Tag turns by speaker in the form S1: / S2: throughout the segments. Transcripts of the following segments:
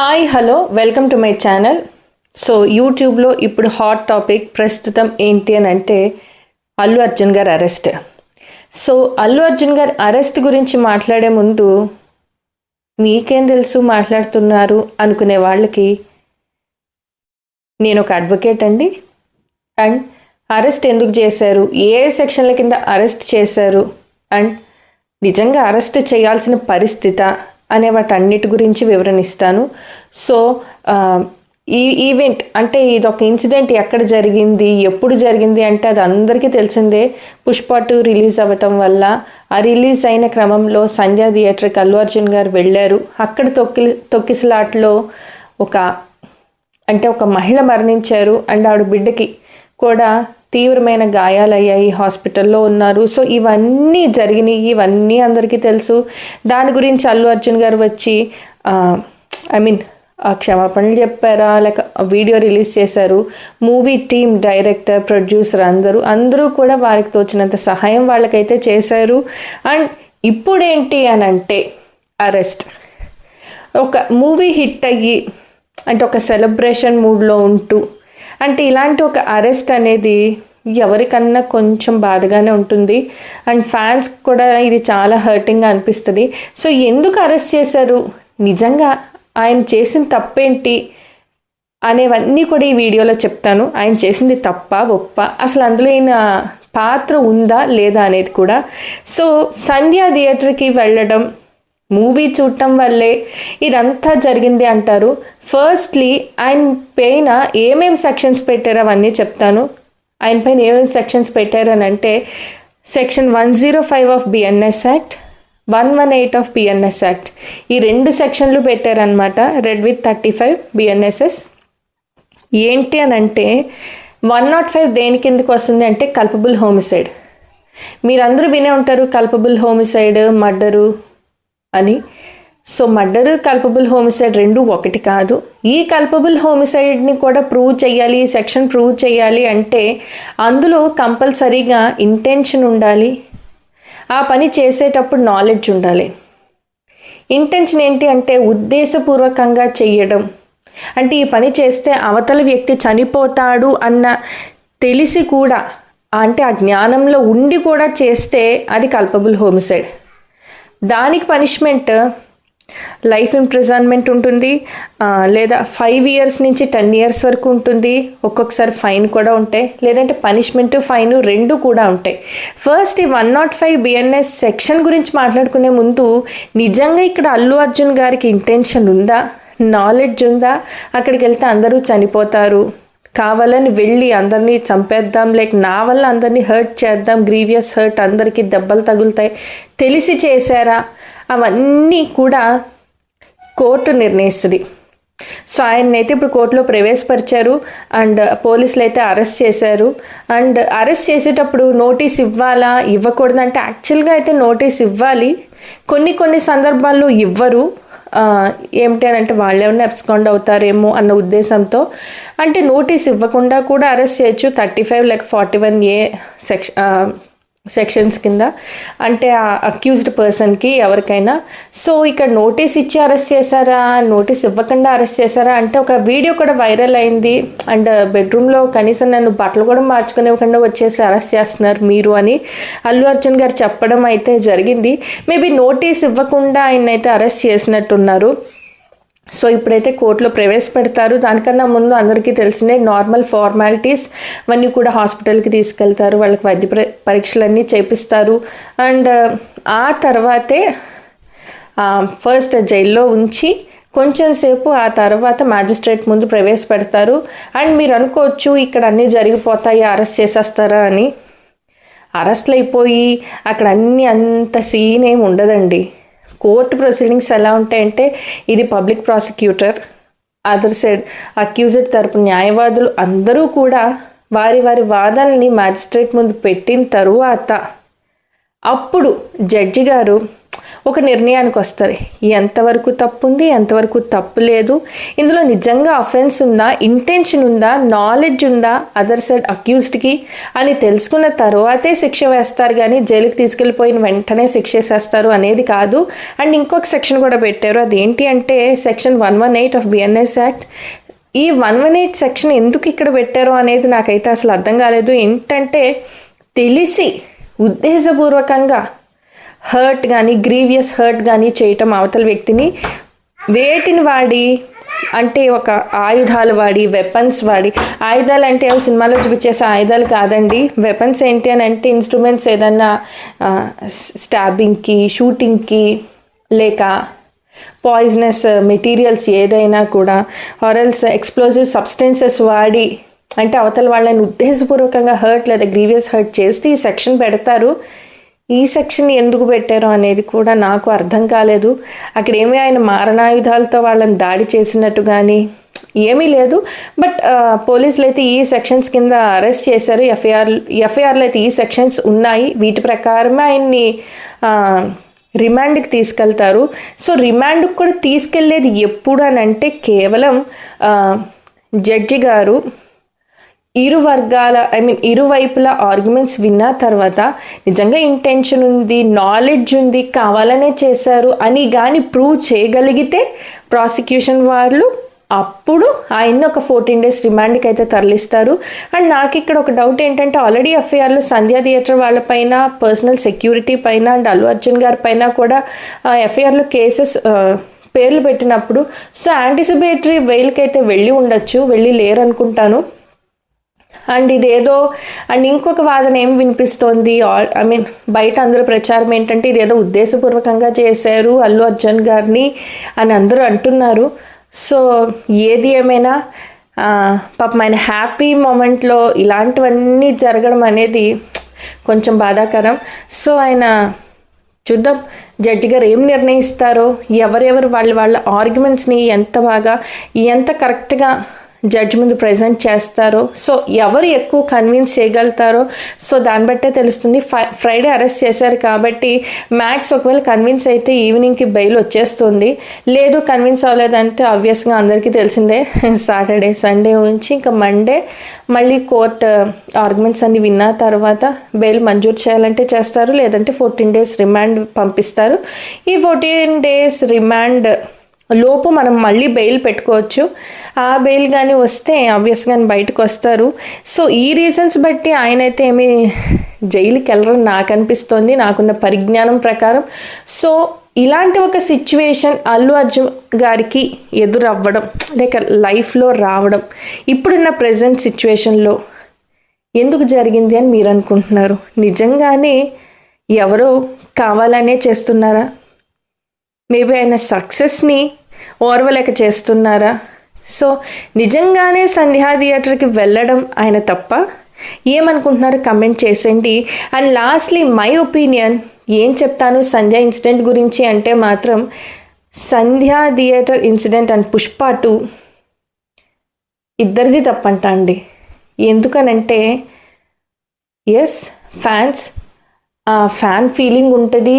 S1: Hi hello welcome to my channel. So యూట్యూబ్లో ఇప్పుడు hot topic ప్రస్తుతం ఏంటి అని అంటే అల్లు అర్జున్ గారు అరెస్ట్. సో అల్లు అర్జున్ గారి అరెస్ట్ గురించి మాట్లాడే ముందు మీకేం తెలుసు మాట్లాడుతున్నారు అనుకునే వాళ్ళకి నేను ఒక అడ్వకేట్ అండి. అండ్ అరెస్ట్ ఎందుకు చేశారు? ఏ సెక్షన్ల కింద అరెస్ట్ చేశారు? అండ్ నిజంగా అరెస్ట్ చేయాల్సిన పరిస్థితి అనే వాటన్నిటి గురించి వివరణిస్తాను. సో ఈ ఈవెంట్ అంటే ఇది ఒక ఇన్సిడెంట్ ఎక్కడ జరిగింది ఎప్పుడు జరిగింది అంటే అది అందరికీ తెలిసిందే. పుష్ప టూ రిలీజ్ అవ్వటం వల్ల ఆ రిలీజ్ అయిన క్రమంలో సంధ్యా థియేటర్కి అల్లు అర్జున్ గారు వెళ్ళారు. అక్కడ తొక్కి తొక్కిసలాట్లో ఒక అంటే ఒక మహిళ మరణించారు. అండ్ ఆవిడ బిడ్డకి కూడా తీవ్రమైన గాయాలయ్యాయి హాస్పిటల్లో ఉన్నారు. సో ఇవన్నీ జరిగినాయి ఇవన్నీ అందరికీ తెలుసు. దాని గురించి అల్లు అర్జున్ గారు వచ్చి ఐ మీన్ క్షమాపణలు చెప్పారా? లేక వీడియో రిలీజ్ చేశారు. మూవీ టీమ్ డైరెక్టర్ ప్రొడ్యూసర్ అందరూ అందరూ కూడా వారికి తోచినంత సహాయం వాళ్ళకైతే చేశారు. అండ్ ఇప్పుడేంటి అని అంటే అరెస్ట్. ఒక మూవీ హిట్ అయ్యి అంటే ఒక సెలబ్రేషన్ మూడ్లో ఉంటూ అంటే ఇలాంటి ఒక అరెస్ట్ అనేది ఎవరికన్నా కొంచెం బాధగానే ఉంటుంది. అండ్ ఫ్యాన్స్ కూడా ఇది చాలా హర్టింగ్గా అనిపిస్తుంది. సో ఎందుకు అరెస్ట్ చేశారు? నిజంగా ఆయన చేసిన తప్పేంటి? అనేవన్నీ కూడా ఈ వీడియోలో చెప్తాను. ఆయన చేసింది తప్ప ఒప్ప అసలు అందులో ఈయన పాత్ర ఉందా లేదా అనేది కూడా. సో సంధ్యా థియేటర్కి వెళ్ళడం మూవీ చూడటం వల్లే ఇదంతా జరిగింది అంటారు. ఫస్ట్లీ ఆయన పైన ఏమేం సెక్షన్స్ పెట్టారో అవన్నీ చెప్తాను. ఆయన పైన ఏమేమి సెక్షన్స్ పెట్టారని అంటే section one zero five of BNS act one one eight of BNS act ఈ రెండు సెక్షన్లు పెట్టారనమాట read with thirty five BNSS ఏంటి అని అంటే వన్ నాట్ ఫైవ్ దేని ఎందుకు వస్తుంది అంటే కల్పబుల్ హోమిసైడ్ మీరందరూ వినే ఉంటారు కల్పబుల్ హోమిసైడ్ మర్డరు అని. సో మర్డర్ కల్పబుల్ హోమిసైడ్ రెండు ఒకటి కాదు. ఈ కల్పబుల్ హోమిసైడ్ని కూడా ప్రూవ్ చేయాలి సెక్షన్ ప్రూవ్ చేయాలి అంటే అందులో కంపల్సరీగా ఇంటెన్షన్ ఉండాలి. ఆ పని చేసేటప్పుడు నాలెడ్జ్ ఉండాలి. ఇంటెన్షన్ ఏంటి అంటే ఉద్దేశపూర్వకంగా చెయ్యడం అంటే ఈ పని చేస్తే అవతల వ్యక్తి చనిపోతాడు అన్న తెలిసి కూడా అంటే ఆ జ్ఞానంలో ఉండి కూడా చేస్తే అది కల్పబుల్ హోమిసైడ్ దానికి పనిష్మెంట్ లైఫ్ ఇంప్రిజన్మెంట్ ఉంటుంది. లేదా ఫైవ్ ఇయర్స్ నుంచి టెన్ ఇయర్స్ వరకు ఉంటుంది. ఒక్కొక్కసారి ఫైన్ కూడా ఉంటాయి. లేదంటే పనిష్మెంట్ ఫైన్ రెండు కూడా ఉంటాయి. ఫస్ట్ ఈ one not five BNS section గురించి మాట్లాడుకునే ముందు నిజంగా ఇక్కడ అల్లు అర్జున్ గారికి ఇంటెన్షన్ ఉందా? నాలెడ్జ్ ఉందా? అక్కడికి వెళ్తే అందరూ చనిపోతారు. కావాలని వెళ్ళి అందరినీ చంపేద్దాం లేక నా వల్ల అందరినీ హర్ట్ చేద్దాం గ్రీవియస్ హర్ట్ అందరికీ దెబ్బలు తగులుతాయి. తెలిసి చేశారా? అవన్నీ కూడా కోర్టు నిర్ణయిస్తుంది. సో ఆయన్ని అయితే ఇప్పుడు కోర్టులో ప్రవేశపరిచారు అండ్ పోలీసులు అయితే అరెస్ట్ చేశారు. అండ్ అరెస్ట్ చేసేటప్పుడు నోటీస్ ఇవ్వాలా? ఇవ్వకూడదంటే యాక్చువల్గా అయితే నోటీస్ ఇవ్వాలి. కొన్ని కొన్ని సందర్భాల్లో ఇవ్వరు. ఏమిటి అని అంటే వాళ్ళేమన్నా ఏమైనా అబ్స్కాండ్ అవుతారేమో అన్న ఉద్దేశంతో అంటే నోటీస్ ఇవ్వకుండా కూడా అరెస్ట్ చేయొచ్చు. థర్టీ ఫైవ్ లేక forty one A section sections కింద. అంటే ఆ అక్యూజ్డ్ పర్సన్కి ఎవరికైనా సో ఇక్కడ నోటీస్ ఇచ్చి అరెస్ట్ చేశారా? నోటీస్ ఇవ్వకుండా అరెస్ట్ చేశారా? అంటే ఒక వీడియో కూడా వైరల్ అయింది. అండ్ బెడ్రూమ్లో కనీసం నన్ను బట్టలు కూడా మార్చుకునివ్వకుండా వచ్చేసి అరెస్ట్ చేస్తున్నారు మీరు అని అల్లు అర్జున్ గారు చెప్పడం అయితే జరిగింది. మేబీ నోటీస్ ఇవ్వకుండా ఆయన అయితే అరెస్ట్ చేసినట్టున్నారు. సో ఇప్పుడైతే కోర్టులో ప్రవేశపెడతారు. దానికన్నా ముందు అందరికీ తెలిసిందే నార్మల్ ఫార్మాలిటీస్ అవన్నీ కూడా హాస్పిటల్కి తీసుకెళ్తారు. వాళ్ళకి వైద్య పరీక్షలన్నీ చేపిస్తారు. అండ్ ఆ తర్వాతే ఫస్ట్ జైల్లో ఉంచి కొంచెం సేపు ఆ తర్వాత మ్యాజిస్ట్రేట్ ముందు ప్రవేశపెడతారు. అండ్ మీరు అనుకోవచ్చు ఇక్కడ అన్నీ జరిగిపోతాయి అరెస్ట్ చేసేస్తారా అని. అరెస్ట్లు అయిపోయి అక్కడ అన్నీ అంత సీన్ ఏమి ఉండదండి. కోర్టు ప్రొసీడింగ్స్ ఎలా ఉంటాయంటే ఇది public prosecutor other side accused తరపు న్యాయవాదులు అందరూ కూడా వారి వారి వాదనల్ని మ్యాజిస్ట్రేట్ ముందు పెట్టిన తరువాత అప్పుడు జడ్జి గారు ఒక నిర్ణయానికి వస్తుంది. ఎంతవరకు తప్పు ఉంది ఎంతవరకు తప్పు లేదు ఇందులో నిజంగా అఫెన్స్ ఉందా ఇంటెన్షన్ ఉందా నాలెడ్జ్ ఉందా అదర్ సైడ్ అక్యూజ్డ్కి అని తెలుసుకున్న తర్వాతే శిక్ష వేస్తారు కానీ జైలుకి తీసుకెళ్ళిపోయిన వెంటనే శిక్ష వేసేస్తారు అనేది కాదు. అండ్ ఇంకొక సెక్షన్ కూడా పెట్టారు. అదేంటి అంటే section one one eight of BNS act. ఈ వన్ వన్ ఎయిట్ సెక్షన్ ఎందుకు ఇక్కడ పెట్టారో అనేది నాకైతే అసలు అర్థం కాలేదు. ఏంటంటే తెలిసి ఉద్దేశపూర్వకంగా హర్ట్ కానీ గ్రీవియస్ హర్ట్ కానీ చేయటం అవతల వ్యక్తిని వేటిని వాడి అంటే ఒక ఆయుధాలు వాడి వెపన్స్ వాడి. ఆయుధాలు అంటే సినిమాలో చూపించేసే ఆయుధాలు కాదండి. వెపన్స్ ఏంటి అని అంటే ఇన్స్ట్రుమెంట్స్ ఏదన్నా స్టాబింగ్కి షూటింగ్కి లేక పాయిజనస్ మెటీరియల్స్ ఏదైనా కూడా ఆరల్స్ ఎక్స్ప్లోజివ్ సబ్స్టెన్సెస్ వాడి అంటే అవతల వాళ్ళని ఉద్దేశపూర్వకంగా హర్ట్ లేదా గ్రీవియస్ హర్ట్ చేస్తే ఈ సెక్షన్ పెడతారు. ఈ సెక్షన్ ఎందుకు పెట్టారో అనేది కూడా నాకు అర్థం కాలేదు. అక్కడ ఏమి ఆయన మారణాయుధాలతో వాళ్ళని దాడి చేసినట్టు కానీ ఏమీ లేదు. బట్ పోలీసులు అయితే ఈ సెక్షన్స్ కింద అరెస్ట్ చేశారు. ఎఫ్ఐఆర్ ఎఫ్ఐఆర్లో అయితే ఈ సెక్షన్స్ ఉన్నాయి. వీటి ప్రకారమే ఆయన్ని రిమాండ్కి తీసుకెళ్తారు. సో రిమాండ్కి కూడా తీసుకెళ్ళేది ఎప్పుడు అని అంటే కేవలం జడ్జి గారు ఇరు వర్గాల ఐ మీన్ ఇరువైపులా ఆర్గ్యుమెంట్స్ విన్న తర్వాత నిజంగా ఇంటెన్షన్ ఉంది నాలెడ్జ్ ఉంది కావాలనే చేశారు అని కానీ ప్రూవ్ చేయగలిగితే ప్రాసిక్యూషన్ వాళ్ళు అప్పుడు ఆయన్ని ఒక ఫోర్టీన్ డేస్ రిమాండ్కి అయితే తరలిస్తారు. అండ్ నాకు ఇక్కడ ఒక డౌట్ ఏంటంటే ఆల్రెడీ ఎఫ్ఐఆర్లో సంధ్యా థియేటర్ వాళ్ళపైన పర్సనల్ సెక్యూరిటీ పైన అండ్ అల్లు అర్జున్ గారి పైన కూడా ఎఫ్ఐఆర్లో కేసెస్ పేర్లు పెట్టినప్పుడు సో యాంటిసిపేటరీ వెయిల్కి అయితే వెళ్ళి ఉండొచ్చు వెళ్ళి లేరనుకుంటాను. అండ్ ఇదేదో అండ్ ఇంకొక వాదన ఏం వినిపిస్తోంది? ఐ మీన్ బయట అందరూ ప్రచారం ఏంటంటే ఇదేదో ఉద్దేశపూర్వకంగా చేశారు అల్లు అర్జున్ గారిని అని అందరూ అంటున్నారు. సో ఏది ఏమైనా పాపం ఆయన హ్యాపీ మూమెంట్లో ఇలాంటివన్నీ జరగడం అనేది కొంచెం బాధాకరం. సో ఆయన చూద్దాం జడ్జి గారు ఏం నిర్ణయిస్తారో ఎవరెవరు వాళ్ళ వాళ్ళ ఆర్గ్యుమెంట్స్ని ఎంత బాగా ఎంత కరెక్ట్గా జడ్జ్ ముందు ప్రజెంట్ చేస్తారో సో ఎవరు ఎక్కువ కన్విన్స్ చేయగలుగుతారో సో దాన్ని బట్టే తెలుస్తుంది. ఫ్రైడే అరెస్ట్ చేశారు కాబట్టి మ్యాక్స్ ఒకవేళ కన్విన్స్ అయితే ఈవినింగ్కి బెయిల్ వచ్చేస్తుంది. లేదు కన్విన్స్ అవ్వలేదంటే ఆబ్వియస్గా అందరికీ తెలిసిందే. సాటర్డే సండే ఉంచి ఇంకా మండే మళ్ళీ కోర్ట్ ఆర్గ్యుమెంట్స్ uh, అన్ని విన్న తర్వాత బెయిల్ మంజూరు చేయాలంటే చేస్తారు. లేదంటే ఫోర్టీన్ డేస్ రిమాండ్ పంపిస్తారు. ఈ ఫోర్టీన్ డేస్ రిమాండ్ లోపు మనం మళ్ళీ బెయిల్ పెట్టుకోవచ్చు. ఆ బెయిల్ కానీ వస్తే ఆబ్వియస్గా బయటకు వస్తారు. సో ఈ రీజన్స్ బట్టి ఆయన అయితే ఏమి జైలుకి వెళ్ళరని నాకు అనిపిస్తోంది. నాకున్న పరిజ్ఞానం ప్రకారం. సో ఇలాంటి ఒక సిచ్యువేషన్ అల్లు అర్జున్ గారికి ఎదురవ్వడం లేక లైఫ్లో రావడం ఇప్పుడున్న ప్రజెంట్ సిచ్యువేషన్లో ఎందుకు జరిగింది అని మీరు అనుకుంటున్నారు? నిజంగానే ఎవరో కావాలనే చేస్తున్నారా? మేబీ ఆయన సక్సెస్ని ఓర్వలేక చేస్తున్నారా? సో నిజంగానే సంధ్యా థియేటర్కి వెళ్ళడం ఆయన తప్ప ఏమనుకుంటున్నారు కమెంట్ చేసేయండి. అండ్ లాస్ట్లీ మై ఒపీనియన్ ఏం చెప్తాను సంధ్య ఇన్సిడెంట్ గురించి అంటే మాత్రం Sandhya theatre incident and Pushpa two ఇద్దరిది తప్పంట అండి. ఎందుకనంటే ఎస్ ఫ్యాన్స్ ఫ్యాన్ ఫీలింగ్ ఉంటుంది.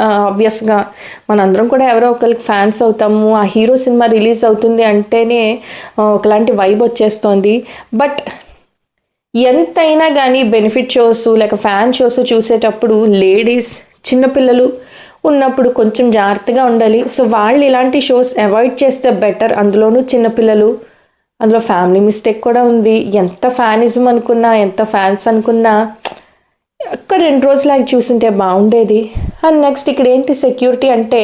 S1: ఆబ్వియస్గా మనందరం కూడా ఎవరో ఒకరికి ఫ్యాన్స్ అవుతాము. ఆ హీరో సినిమా రిలీజ్ అవుతుంది అంటేనే ఒకలాంటి వైబ్ వచ్చేస్తోంది. బట్ ఎంతైనా కానీ బెనిఫిట్ షోస్ లేక ఫ్యాన్ షోస్ చూసేటప్పుడు లేడీస్ చిన్నపిల్లలు ఉన్నప్పుడు కొంచెం జాగ్రత్తగా ఉండాలి. సో వాళ్ళు ఇలాంటి షోస్ అవాయిడ్ చేస్తే బెటర్ అందులోనూ చిన్నపిల్లలు అందులో ఫ్యామిలీ మిస్టేక్ కూడా ఉంది. ఎంత ఫ్యానిజం అనుకున్నా ఎంత ఫ్యాన్స్ అనుకున్నా ఒక్క రెండు రోజులు చూసుంటే బాగుండేది. అండ్ నెక్స్ట్ ఇక్కడ ఏంటి సెక్యూరిటీ అంటే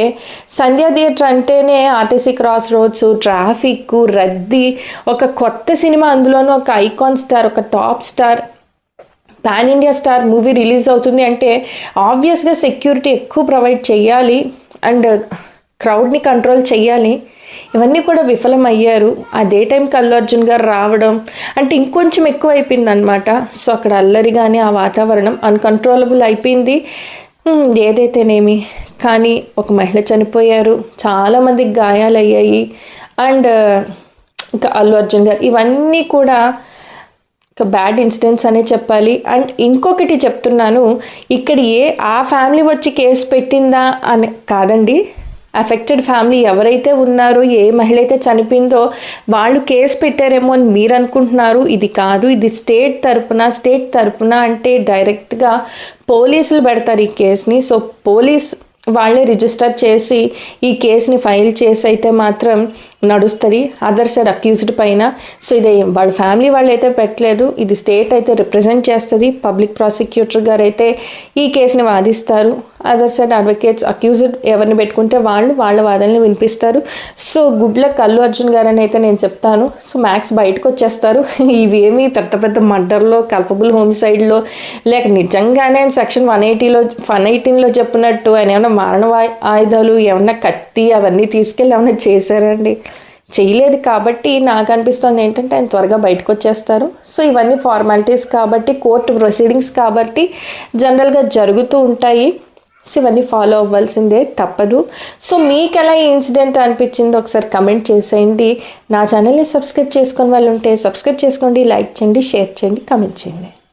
S1: సంధ్యా థియేటర్ అంటేనే ఆర్టీసీ క్రాస్ రోడ్స్ ట్రాఫిక్ రద్దీ ఒక కొత్త సినిమా అందులోనూ ఒక ఐకాన్ స్టార్ ఒక top star pan India star movie release అవుతుంది అంటే ఆబ్వియస్గా సెక్యూరిటీ ఎక్కువ ప్రొవైడ్ చేయాలి. అండ్ క్రౌడ్ని కంట్రోల్ చేయాలి. ఇవన్నీ కూడా విఫలం అయ్యారు అదే టైంకి అల్లు అర్జున్ గారు రావడం అంటే ఇంకొంచెం ఎక్కువ అయిపోయింది అనమాట సో అక్కడ అల్లరి కానీ ఆ వాతావరణం అన్కంట్రోలబుల్ అయిపోయింది. ఏదైతేనేమి. కానీ ఒక మహిళ చనిపోయారు. చాలామందికి గాయాలయ్యాయి. అండ్ ఇంకా అల్లు అర్జున్ గారు ఇవన్నీ కూడా ఒక బ్యాడ్ ఇన్సిడెంట్స్ అనే చెప్పాలి. అండ్ ఇంకొకటి చెప్తున్నాను. ఇక్కడ ఏ ఆ ఫ్యామిలీ వచ్చి కేసు పెట్టిందా అని కాదండి. అఫెక్టెడ్ ఫ్యామిలీ ఎవరైతే ఉన్నారో ఏ మహిళ అయితే చనిపోయిందో వాళ్ళు కేసు పెట్టారేమో అని మీరు అనుకుంటున్నారు. ఇది కాదు ఇది స్టేట్ తరపున స్టేట్ తరపున అంటే డైరెక్ట్గా పోలీసులు పెడతారు ఈ కేసుని. సో పోలీస్ వాళ్ళే రిజిస్టర్ చేసి ఈ కేసుని ఫైల్ చేసి అయితే మాత్రం నడుస్తుంది. అదర్ సైడ్ అక్యూజ్డ్ పైన. సో ఇది వాళ్ళ ఫ్యామిలీ వాళ్ళు అయితే పెట్టలేదు. ఇది స్టేట్ అయితే రిప్రజెంట్ చేస్తుంది. పబ్లిక్ ప్రాసిక్యూటర్ గారు అయితే ఈ కేసుని వాదిస్తారు. అదర్ సైడ్ అడ్వకేట్స్ అక్యూజ్డ్ ఎవరిని పెట్టుకుంటే వాళ్ళు వాళ్ళ వాదనని వినిపిస్తారు. So good luck Allu Arjun గారు అని అయితే నేను చెప్తాను. సో మ్యాక్స్ బయటకు వచ్చేస్తారు ఇవేమి పెద్ద పెద్ద మర్డర్లో కల్పబుల్ హోమిసైడ్లో లేక నిజంగానే సెక్షన్ వన్ ఎయిటీలో వన్ ఎయిటీన్లో చెప్పినట్టు ఆయన ఏమైనా మారణ ఆయుధాలు ఏమన్నా కత్తి అవన్నీ తీసుకెళ్ళి ఏమైనా చేశారండి చేయలేదు కాబట్టి నాకు అనిపిస్తుంది ఏంటంటే ఆయన త్వరగా బయటకు వచ్చేస్తారు. సో ఇవన్నీ ఫార్మాలిటీస్ కాబట్టి కోర్టు ప్రొసీడింగ్స్ కాబట్టి జనరల్గా జరుగుతూ ఉంటాయి. సో ఇవన్నీ ఫాలో అవ్వాల్సిందే తప్పదు. సో మీకు ఎలా ఈ ఇన్సిడెంట్ అనిపించిందో ఒకసారి కమెంట్ చేసేయండి. నా ఛానల్ని సబ్స్క్రైబ్ చేసుకుని వాళ్ళు ఉంటే సబ్స్క్రైబ్ చేసుకోండి లైక్ చేయండి షేర్ చేయండి కమెంట్ చేయండి.